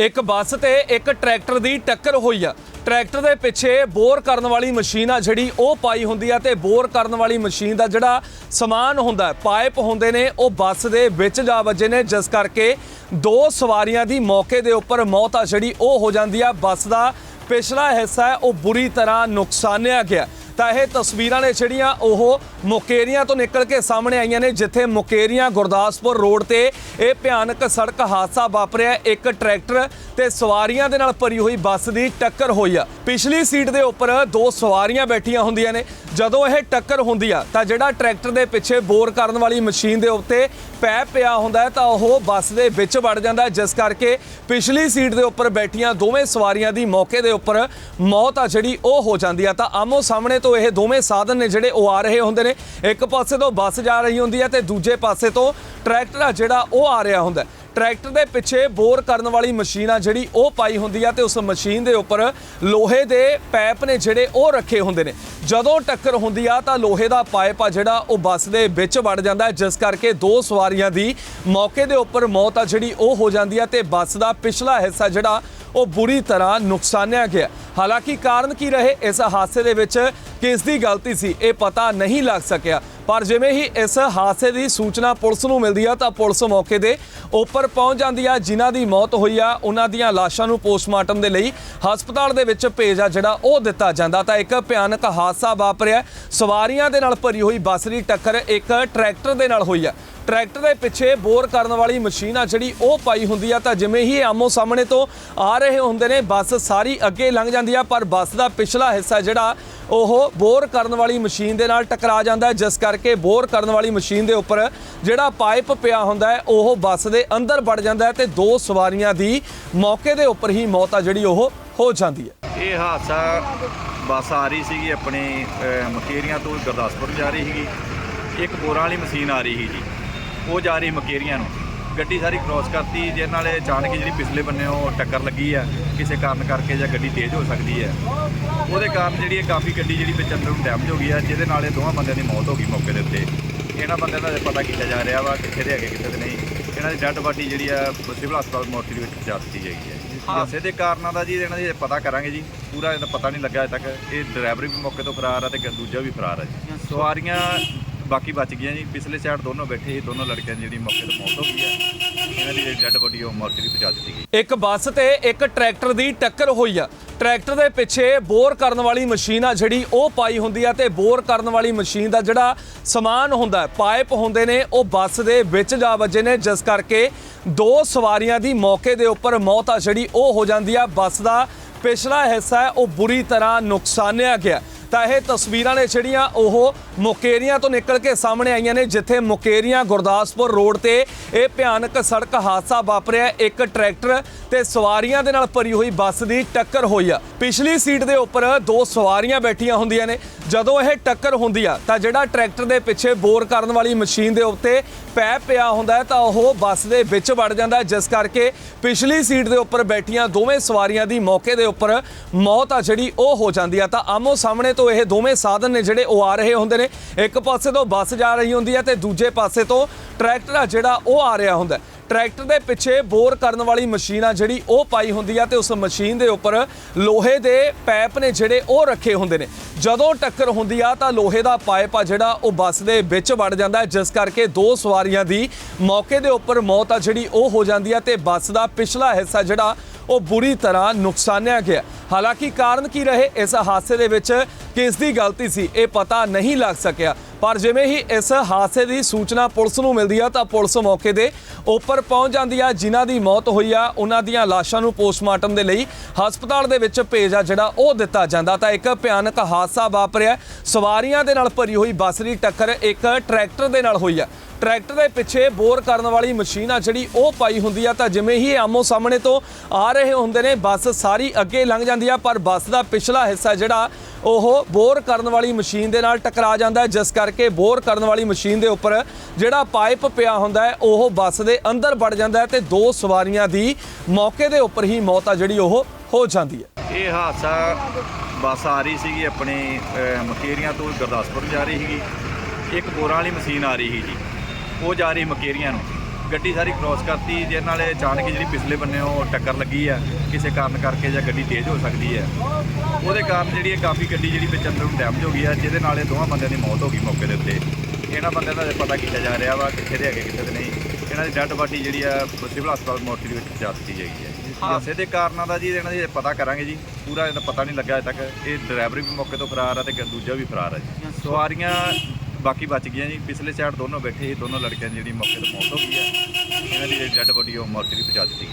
ਇੱਕ ਬੱਸ ਤੇ ਇੱਕ ਟਰੈਕਟਰ ਦੀ ਟੱਕਰ ਹੋਈ ਆ। ਟਰੈਕਟਰ ਦੇ ਪਿੱਛੇ ਬੋਰ ਕਰਨ ਵਾਲੀ ਮਸ਼ੀਨ ਆ ਜਿਹੜੀ, ਉਹ ਪਾਈ ਹੁੰਦੀ ਆ ਤੇ ਬੋਰ ਕਰਨ ਵਾਲੀ ਮਸ਼ੀਨ ਦਾ ਜਿਹੜਾ ਸਮਾਨ ਹੁੰਦਾ ਪਾਈਪ ਹੁੰਦੇ ਨੇ, ਉਹ ਬੱਸ ਦੇ ਵਿੱਚ ਜਾ ਵੱਜੇ ਨੇ, ਜਿਸ ਕਰਕੇ ਦੋ ਸਵਾਰੀਆਂ ਦੀ ਮੌਕੇ ਦੇ ਉੱਪਰ ਮੌਤ ਆ ਜਿਹੜੀ, ਉਹ ਹੋ ਜਾਂਦੀ ਆ। ਬੱਸ ਦਾ ਪਿਛਲਾ ਹਿੱਸਾ ਉਹ ਬੁਰੀ ਤਰ੍ਹਾਂ ਨੁਕਸਾਨਿਆ ਗਿਆ। ਤਾਂ ਇਹ ਤਸਵੀਰਾਂ ਨੇ ਜਿਹੜੀਆਂ ਉਹ ਮੁਕੇਰੀਆਂ ਤੋਂ ਨਿਕਲ ਕੇ ਸਾਹਮਣੇ ਆਈਆਂ ਨੇ, ਜਿੱਥੇ ਮੁਕੇਰੀਆਂ ਗੁਰਦਾਸਪੁਰ ਰੋਡ ਤੇ ਇਹ ਭਿਆਨਕ ਸੜਕ ਹਾਦਸਾ ਵਾਪਰਿਆ। ਇੱਕ ਟਰੈਕਟਰ ਤੇ ਸਵਾਰੀਆਂ ਦੇ ਨਾਲ ਭਰੀ ਹੋਈ ਬੱਸ ਦੀ ਟੱਕਰ ਹੋਈ ਆ। ਪਿਛਲੀ ਸੀਟ ਦੇ ਉੱਪਰ ਦੋ ਸਵਾਰੀਆਂ ਬੈਠੀਆਂ ਹੁੰਦੀਆਂ ਨੇ। ਜਦੋਂ ਇਹ ਟੱਕਰ ਹੁੰਦੀ ਆ, ਤਾਂ ਜਿਹੜਾ ਟਰੈਕਟਰ ਦੇ ਪਿੱਛੇ ਬੋਰ ਕਰਨ ਵਾਲੀ ਮਸ਼ੀਨ ਦੇ ਉੱਤੇ ਪੈ ਪਿਆ ਹੁੰਦਾ ਤਾਂ ਉਹ ਬੱਸ ਦੇ ਵਿੱਚ ਵੜ ਜਾਂਦਾ ਜਿਸ ਕਰਕੇ ਪਿਛਲੀ ਸੀਟ ਦੇ ਉੱਪਰ ਬੈਠੀਆਂ ਦੋਵੇਂ ਸਵਾਰੀਆਂ ਦੀ ਮੌਕੇ ਦੇ ਉੱਪਰ ਮੌਤ ਆ ਜਿਹੜੀ ਉਹ ਹੋ ਜਾਂਦੀ ਆ। ਤਾਂ ਆਮੋ ਸਾਹਮਣੇ ਤੋਂ ਇਹ ਦੋਵੇਂ ਸਾਧਨ ਨੇ ਜਿਹੜੇ ਉਹ ਆ ਰਹੇ ਹੁੰਦੇ ਨੇ। ਇੱਕ ਪਾਸੇ ਤੋਂ ਬੱਸ ਜਾ ਰਹੀ ਹੁੰਦੀ ਹੈ ਤੇ ਦੂਜੇ ਪਾਸੇ ਤੋਂ ਟਰੈਕਟਰ ਆ ਜਿਹੜਾ ਉਹ ਆ ਰਿਹਾ ਹੁੰਦਾ ਟਰੈਕਟਰ ਦੇ ਪਿੱਛੇ ਬੋਰ ਕਰਨ ਵਾਲੀ ਮਸ਼ੀਨ ਆ ਜਿਹੜੀ ਉਹ ਪਾਈ ਹੁੰਦੀ ਆ ਤੇ ਉਸ ਮਸ਼ੀਨ ਦੇ ਉੱਪਰ ਲੋਹੇ ਦੇ ਪੈਪ ਨੇ ਜਿਹੜੇ ਉਹ ਰੱਖੇ ਹੁੰਦੇ ਨੇ। ਜਦੋਂ ਟੱਕਰ ਹੁੰਦੀ ਆ ਤਾਂ ਲੋਹੇ ਦਾ ਪਾਈਪ ਆ ਜਿਹੜਾ ਉਹ ਬੱਸ ਦੇ ਵਿੱਚ ਵੜ ਜਾਂਦਾ ਜਿਸ ਕਰਕੇ ਦੋ ਸਵਾਰੀਆਂ ਦੀ ਮੌਕੇ ਦੇ ਉੱਪਰ ਮੌਤ ਆ ਜਿਹੜੀ ਉਹ ਹੋ ਜਾਂਦੀ ਆ ਤੇ ਬੱਸ ਦਾ ਪਿਛਲਾ ਹਿੱਸਾ ਜਿਹੜਾ ਉਹ ਬੁਰੀ ਤਰ੍ਹਾਂ ਨੁਕਸਾਨਿਆ ਗਿਆ। ਹਾਲਾਂਕਿ ਕਾਰਨ ਕੀ ਰਹੇ? ਇਸ ਹਾਦਸੇ ਦੇ ਵਿੱਚ ਕਿਸ ਦੀ ਗਲਤੀ ਸੀ, ਇਹ ਪਤਾ ਨਹੀਂ ਲੱਗ ਸਕਿਆ। ਪਰ ਜਿਵੇਂ ਹੀ ਇਸ ਹਾਦਸੇ ਦੀ ਸੂਚਨਾ ਪੁਲਿਸ ਨੂੰ ਮਿਲਦੀ ਆ, ਤਾਂ ਪੁਲਿਸ ਮੌਕੇ ਦੇ ਉੱਪਰ ਪਹੁੰਚ ਜਾਂਦੀ ਆ, ਜਿਨ੍ਹਾਂ ਦੀ ਮੌਤ ਹੋਈ ਆ, ਉਹਨਾਂ ਦੀਆਂ ਲਾਸ਼ਾਂ ਨੂੰ ਪੋਸਟਮਾਰਟਮ ਦੇ ਲਈ ਹਸਪਤਾਲ ਦੇ ਵਿੱਚ ਭੇਜਾ ਜਿਹੜਾ ਉਹ ਦਿੱਤਾ ਜਾਂਦਾ। ਤਾਂ ਇੱਕ ਭਿਆਨਕ ਹਾਦਸਾ ਵਾਪਰਿਆ। ਸਵਾਰੀਆਂ ਦੇ ਨਾਲ ਭਰੀ ਹੋਈ ਬੱਸ ਦੀ ਟੱਕਰ ਇੱਕ ਟਰੈਕਟਰ ਦੇ ਨਾਲ ਹੋਈ ਆ। ਟਰੈਕਟਰ ਦੇ ਪਿੱਛੇ ਬੋਰ ਕਰਨ ਵਾਲੀ ਮਸ਼ੀਨ ਆ ਜਿਹੜੀ ਉਹ ਪਾਈ ਹੁੰਦੀ ਆ ਤਾਂ ਜਿਵੇਂ ਹੀ ਆਮੋ ਸਾਹਮਣੇ ਤੋਂ ਆ ਰਹੇ ਹੁੰਦੇ ਨੇ, ਬੱਸ ਸਾਰੀ ਅੱਗੇ ਲੰਘ ਜਾਂਦੀ ਆ, ਪਰ ਬੱਸ ਦਾ ਪਿਛਲਾ ਹਿੱਸਾ ਜਿਹੜਾ ਉਹ ਬੋਰ ਕਰਨ ਵਾਲੀ ਮਸ਼ੀਨ ਦੇ ਨਾਲ ਟਕਰਾ ਜਾਂਦਾ ਜਿਸ ਕਰਕੇ ਬੋਰ ਕਰਨ ਵਾਲੀ ਮਸ਼ੀਨ ਦੇ ਉੱਪਰ ਜਿਹੜਾ ਪਾਈਪ ਪਿਆ ਹੁੰਦਾ ਹੈ, ਉਹ ਬੱਸ ਦੇ ਅੰਦਰ ਵੜ ਜਾਂਦਾ ਹੈ ਤੇ ਦੋ ਸਵਾਰੀਆਂ ਦੀ ਮੌਕੇ ਦੇ ਉੱਪਰ ਹੀ ਮੌਤ ਆ ਜਿਹੜੀ ਉਹ ਹੋ ਜਾਂਦੀ ਹੈ। ਇਹ ਹਾਦਸਾ ਬੱਸ ਆ ਰਹੀ ਸੀਗੀ ਆਪਣੇ ਮਕੇਰੀਆਂ ਤੋਂ ਗੁਰਦਾਸਪੁਰ ਜਾ ਰਹੀ ਸੀਗੀ। ਇੱਕ ਬੋਰਾਂ ਵਾਲੀ ਮਸ਼ੀਨ ਆ ਰਹੀ ਸੀ ਜੀ। ਉਹ ਜਾ ਰਹੀ ਮਕੇਰੀਆਂ ਨੂੰ। ਗੱਡੀ ਸਾਰੀ ਕ੍ਰਾਸ ਕਰਤੀ ਜਿਹਦੇ ਨਾਲ ਇਹ ਅਚਾਨਕ ਹੀ ਜਿਹੜੀ ਪਿਛਲੇ ਬੰਨੇ ਉਹ ਟੱਕਰ ਲੱਗੀ ਆ ਕਿਸੇ ਕਾਰਨ ਕਰਕੇ ਜਾਂ ਗੱਡੀ ਤੇਜ਼ ਹੋ ਸਕਦੀ ਹੈ ਉਹਦੇ ਕਾਰਨ ਜਿਹੜੀ ਇਹ ਕਾਫੀ ਗੱਡੀ ਜਿਹੜੀ ਵਿੱਚ ਅੰਦਰ ਨੂੰ ਡੈਮੇਜ ਹੋ ਗਈ ਆ ਜਿਹਦੇ ਨਾਲ ਇਹ ਦੋਵਾਂ ਬੰਦਿਆਂ ਦੀ ਮੌਤ ਹੋ ਗਈ ਮੌਕੇ ਦੇ ਉੱਤੇ। ਇਹਨਾਂ ਬੰਦਿਆਂ ਦਾ ਪਤਾ ਕੀਤਾ ਜਾ ਰਿਹਾ ਵਾ ਕਿੱਥੇ ਦੇ ਹੈਗੇ ਕਿੱਥੇ ਦੇ ਨਹੀਂ ਇਹਨਾਂ ਦੀ ਡੈੱਡ ਬਾਡੀ ਜਿਹੜੀ ਆ ਸਿਵਲ ਹਸਪਤਾਲ ਮੋਰਚਰੀ ਦੇ ਵਿੱਚ ਪਹੁੰਚਾ ਦਿੱਤੀ ਜਾਏਗੀ ਹੈ। ਹਾਦਸੇ ਦੇ ਕਾਰਨਾਂ ਦਾ ਜੀ ਇਹਨਾਂ ਦੀ ਪਤਾ ਕਰਾਂਗੇ ਜੀ। ਪੂਰਾ ਇਹਦਾ ਪਤਾ ਨਹੀਂ ਲੱਗਾ ਅਜੇ ਤੱਕ। ਇਹ ਡਰਾਈਵਰ ਵੀ ਮੌਕੇ ਤੋਂ ਫਰਾਰ ਆ ਤੇ ਦੂਜਾ ਵੀ ਫਰਾਰ ਆ ਜੀ। ਸਵਾਰੀਆਂ ਬਾਕੀ ਬਚ ਗਈਆਂ ਜੀ। ਪਿਛਲੇ ਸਾਈਡ ਦੋਨੋਂ ਬੈਠੇ ਸੀ, ਦੋਨੋਂ ਲੜਕਿਆਂ ਦੀ ਜਿਹੜੀ ਮੌਕੇ ਤੇ ਮੌਤ ਹੋ ਗਈ ਹੈ। ਇਹਨਾਂ ਦੀ ਡੈੱਡ ਬਾਡੀ ਉਹ ਮੋਰਚਰੀ ਪਹੁੰਚਾ ਦਿੱਤੀ ਗਈ। ਇੱਕ ਬੱਸ ਤੇ ਇੱਕ ਟਰੈਕਟਰ ਦੀ ਟੱਕਰ ਹੋਈ ਆ। ਟਰੈਕਟਰ ਦੇ ਪਿੱਛੇ ਬੋਰ ਕਰਨ ਵਾਲੀ ਮਸ਼ੀਨ ਆ ਜਿਹੜੀ ਉਹ ਪਾਈ ਹੁੰਦੀ ਆ ਤੇ ਬੋਰ ਕਰਨ ਵਾਲੀ ਮਸ਼ੀਨ ਦਾ ਜਿਹੜਾ ਸਮਾਨ ਹੁੰਦਾ ਪਾਈਪ ਹੁੰਦੇ ਨੇ, ਉਹ ਬੱਸ ਦੇ ਵਿੱਚ ਜਾ ਵੱਜੇ ਨੇ। ਜਿਸ ਕਰਕੇ ਦੋ ਸਵਾਰੀਆਂ ਦੀ ਮੌਕੇ ਦੇ ਉੱਪਰ ਮੌਤ ਆ ਜਿਹੜੀ ਉਹ ਹੋ ਜਾਂਦੀ ਆ। ਬੱਸ ਦਾ ਪਿਛਲਾ ਹਿੱਸਾ ਉਹ ਬੁਰੀ ਤਰ੍ਹਾਂ ਨੁਕਸਾਨਿਆ ਗਿਆ। ਤਾਂ ਇਹ ਤਸਵੀਰਾਂ ਨੇ ਜਿਹੜੀਆਂ ਉਹ ਮੁਕੇਰੀਆਂ ਤੋਂ ਨਿਕਲ ਕੇ ਸਾਹਮਣੇ ਆਈਆਂ ਨੇ, ਜਿੱਥੇ ਮੁਕੇਰੀਆਂ ਗੁਰਦਾਸਪੁਰ ਰੋਡ ਤੇ ਇਹ ਭਿਆਨਕ ਸੜਕ ਹਾਦਸਾ ਵਾਪਰਿਆ। ਇੱਕ ਟਰੈਕਟਰ ਤੇ ਸਵਾਰੀਆਂ ਦੇ ਨਾਲ ਭਰੀ ਹੋਈ ਬੱਸ ਦੀ ਟੱਕਰ ਹੋਈ ਆ। ਪਿਛਲੀ ਸੀਟ ਦੇ ਉੱਪਰ ਦੋ ਸਵਾਰੀਆਂ ਬੈਠੀਆਂ ਹੁੰਦੀਆਂ ਨੇ। ਜਦੋਂ ਇਹ ਟੱਕਰ ਹੁੰਦੀ ਆ, ਤਾਂ ਜਿਹੜਾ ਟਰੈਕਟਰ ਦੇ ਪਿੱਛੇ ਬੋਰ ਕਰਨ ਵਾਲੀ ਮਸ਼ੀਨ ਦੇ ਉੱਤੇ ਪੈ ਪਿਆ ਹੁੰਦਾ ਹੈ, ਤਾਂ ਉਹ ਬੱਸ ਦੇ ਵਿੱਚ ਵੜ ਜਾਂਦਾ ਜਿਸ ਕਰਕੇ ਪਿਛਲੀ ਸੀਟ ਦੇ ਉੱਪਰ ਬੈਠੀਆਂ ਦੋਵੇਂ ਸਵਾਰੀਆਂ ਦੀ ਮੌਕੇ ਦੇ ਉੱਪਰ ਮੌਤ ਆ ਜਿਹੜੀ ਉਹ ਹੋ ਜਾਂਦੀ ਆ। ਤਾਂ ਆਮੋ ਸਾਹਮਣੇ ਤੋਂ ਇਹ ਦੋਵੇਂ ਸਾਧਨ ਨੇ ਜਿਹੜੇ ਉਹ ਆ ਰਹੇ ਹੁੰਦੇ ਨੇ। ਇੱਕ ਪਾਸੇ ਤੋਂ ਬੱਸ ਜਾ ਰਹੀ ਹੁੰਦੀ ਹੈ ਤੇ ਦੂਜੇ ਪਾਸੇ ਤੋਂ ਟਰੈਕਟਰ ਆ ਜਿਹੜਾ ਉਹ ਆ ਰਿਹਾ ਹੁੰਦਾ ਟਰੈਕਟਰ ਦੇ ਪਿੱਛੇ ਬੋਰ ਕਰਨ ਵਾਲੀ ਮਸ਼ੀਨ ਆ ਜਿਹੜੀ ਉਹ ਪਾਈ ਹੁੰਦੀ ਆ ਤੇ ਉਸ ਮਸ਼ੀਨ ਦੇ ਉੱਪਰ ਲੋਹੇ ਦੇ ਪੈਪ ਨੇ ਜਿਹੜੇ ਉਹ ਰੱਖੇ ਹੁੰਦੇ ਨੇ। ਜਦੋਂ ਟੱਕਰ ਹੁੰਦੀ ਆ ਤਾਂ ਲੋਹੇ ਦਾ ਪਾਈਪ ਆ ਜਿਹੜਾ ਉਹ ਬੱਸ ਦੇ ਵਿੱਚ ਵੜ ਜਾਂਦਾ ਜਿਸ ਕਰਕੇ ਦੋ ਸਵਾਰੀਆਂ ਦੀ ਮੌਕੇ ਦੇ ਉੱਪਰ ਮੌਤ ਆ ਜਿਹੜੀ ਉਹ ਹੋ ਜਾਂਦੀ ਆ ਤੇ ਬੱਸ ਦਾ ਪਿਛਲਾ ਹਿੱਸਾ ਜਿਹੜਾ ਉਹ ਬੁਰੀ ਤਰ੍ਹਾਂ ਨੁਕਸਾਨਿਆ ਗਿਆ। ਹਾਲਾਂਕਿ ਕਾਰਨ ਕੀ ਰਹੇ ਇਸ ਹਾਦਸੇ ਦੇ ਵਿੱਚ ਕਿਸ ਦੀ ਗਲਤੀ ਸੀ, ਇਹ ਪਤਾ ਨਹੀਂ ਲੱਗ ਸਕਿਆ। ਪਰ ਜਿਵੇਂ ਹੀ ਇਸ ਹਾਦਸੇ ਦੀ ਸੂਚਨਾ ਪੁਲਿਸ ਨੂੰ ਮਿਲਦੀ ਆ, ਤਾਂ ਪੁਲਿਸ ਮੌਕੇ ਦੇ ਉੱਪਰ ਪਹੁੰਚ ਜਾਂਦੀ ਆ, ਜਿਨ੍ਹਾਂ ਦੀ ਮੌਤ ਹੋਈ ਆ, ਉਹਨਾਂ ਦੀਆਂ ਲਾਸ਼ਾਂ ਨੂੰ ਪੋਸਟਮਾਰਟਮ ਦੇ ਲਈ ਹਸਪਤਾਲ ਦੇ ਵਿੱਚ ਭੇਜਿਆ, ਜਿਹੜਾ ਉਹ ਦਿੱਤਾ ਜਾਂਦਾ। ਤਾਂ ਇੱਕ ਭਿਆਨਕ ਹਾਦਸਾ ਵਾਪਰਿਆ। ਸਵਾਰੀਆਂ ਦੇ ਨਾਲ ਭਰੀ ਹੋਈ ਬੱਸ ਦੀ ਟੱਕਰ ਇੱਕ ਟਰੈਕਟਰ ਦੇ ਨਾਲ ਹੋਈ ਆ। ਟਰੈਕਟਰ ਦੇ ਪਿੱਛੇ ਬੋਰ ਕਰਨ ਵਾਲੀ ਮਸ਼ੀਨ ਆ ਜਿਹੜੀ ਉਹ ਪਾਈ ਹੁੰਦੀ ਆ ਤਾਂ ਜਿਵੇਂ ਹੀ ਆਮੋ ਸਾਹਮਣੇ ਤੋਂ ਆ ਰਹੇ ਹੁੰਦੇ ਨੇ ਬੱਸ ਸਾਰੀ ਅੱਗੇ ਲੰਘ ਜਾਂਦੀ ਆ ਪਰ ਬੱਸ ਦਾ ਪਿਛਲਾ ਹਿੱਸਾ ਜਿਹੜਾ ਉਹ ਬੋਰ ਕਰਨ ਵਾਲੀ ਮਸ਼ੀਨ ਦੇ ਨਾਲ ਟਕਰਾ ਜਾਂਦਾ ਹੈ ਜਿਸ ਕਰਕੇ ਬੋਰ ਕਰਨ ਵਾਲੀ ਮਸ਼ੀਨ ਦੇ ਉੱਪਰ ਜਿਹੜਾ ਪਾਈਪ ਪਿਆ ਹੁੰਦਾ ਹੈ ਉਹ ਬੱਸ ਦੇ ਅੰਦਰ ਵੜ ਜਾਂਦਾ ਹੈ ਤੇ ਦੋ ਸਵਾਰੀਆਂ ਦੀ ਮੌਕੇ ਦੇ ਉੱਪਰ ਹੀ ਮੌਤ ਆ ਜਿਹੜੀ ਉਹ ਹੋ ਜਾਂਦੀ ਹੈ। ਇਹ ਹਾਦਸਾ ਬੱਸ ਆ ਰਹੀ ਸੀਗੀ ਆਪਣੇ ਅਹ, ਮਕੇਰੀਆਂ ਤੋਂ ਗੁਰਦਾਸਪੁਰ ਜਾ ਰਹੀ ਸੀਗੀ। ਇੱਕ ਬੋਰਾਂ ਵਾਲੀ ਮਸ਼ੀਨ ਆ ਰਹੀ ਸੀ ਜੀ। ਉਹ ਜਾ ਰਹੀ ਮਕੇਰੀਆਂ ਨੂੰ। ਗੱਡੀ ਸਾਰੀ ਕ੍ਰਾਸ ਕਰਤੀ ਜਿਹਦੇ ਨਾਲ ਇਹ ਅਚਾਨਕ ਜਿਹੜੀ ਪਿਛਲੇ ਬੰਨੇ ਉਹ ਟੱਕਰ ਲੱਗੀ ਆ ਕਿਸੇ ਕਾਰਨ ਕਰਕੇ ਜਾਂ ਗੱਡੀ ਤੇਜ਼ ਹੋ ਸਕਦੀ ਹੈ ਉਹਦੇ ਕਾਰਨ ਜਿਹੜੀ ਇਹ ਕਾਫੀ ਗੱਡੀ ਜਿਹੜੀ ਵਿੱਚ ਅੰਦਰ ਨੂੰ ਡੈਮੇਜ ਹੋ ਗਈ ਆ ਜਿਹਦੇ ਨਾਲ ਇਹ ਦੋਵਾਂ ਬੰਦਿਆਂ ਦੀ ਮੌਤ ਹੋ ਗਈ ਮੌਕੇ ਦੇ ਉੱਤੇ। ਇਹਨਾਂ ਬੰਦਿਆਂ ਦਾ ਪਤਾ ਕੀਤਾ ਜਾ ਰਿਹਾ ਵਾ ਕਿੱਥੇ ਦੇ ਹੈਗੇ ਕਿੱਥੇ ਦੇ ਨਹੀਂ। ਇਹਨਾਂ ਦੀ ਡੈੱਡ ਬਾਡੀ ਜਿਹੜੀ ਆ ਸਿਵਲ ਹਸਪਤਾਲ ਮੋਰਚੀ ਦੇ ਵਿੱਚ ਪਹੁੰਚਾ ਦਿੱਤੀ ਜਾਏਗੀ ਹੈ। ਹਾਦਸੇ ਦੇ ਕਾਰਨਾਂ ਦਾ ਜੀ ਇਹਨਾਂ ਦੀ ਪਤਾ ਕਰਾਂਗੇ ਜੀ। ਪੂਰਾ ਇਹਦਾ ਪਤਾ ਨਹੀਂ ਲੱਗਾ ਅਜੇ ਤੱਕ। ਇਹ ਡਰਾਈਵਰ ਵੀ ਮੌਕੇ ਤੋਂ ਫਰਾਰ ਆ ਤੇ ਦੂਜਾ ਵੀ ਫਰਾਰ ਆ ਜੀ। ਸਵਾਰੀਆਂ ਬਾਕੀ ਬਚ ਗਈਆਂ ਜੀ। ਪਿਛਲੇ ਸਾਈਡ ਦੋਨੋਂ ਬੈਠੇ ਸੀ, ਦੋਨੋਂ ਲੜਕਿਆਂ ਦੀ ਜਿਹੜੀ ਮੌਕੇ ਤੋਂ ਮੌਤ ਹੋ ਗਈ ਹੈ। ਇਹਨਾਂ ਦੀ ਜਿਹੜੀ ਡੈੱਡ ਬੋਡੀ ਉਹ ਮੋਰਚਰੀ ਪਹੁੰਚਾ ਦਿੱਤੀ ਗਈ।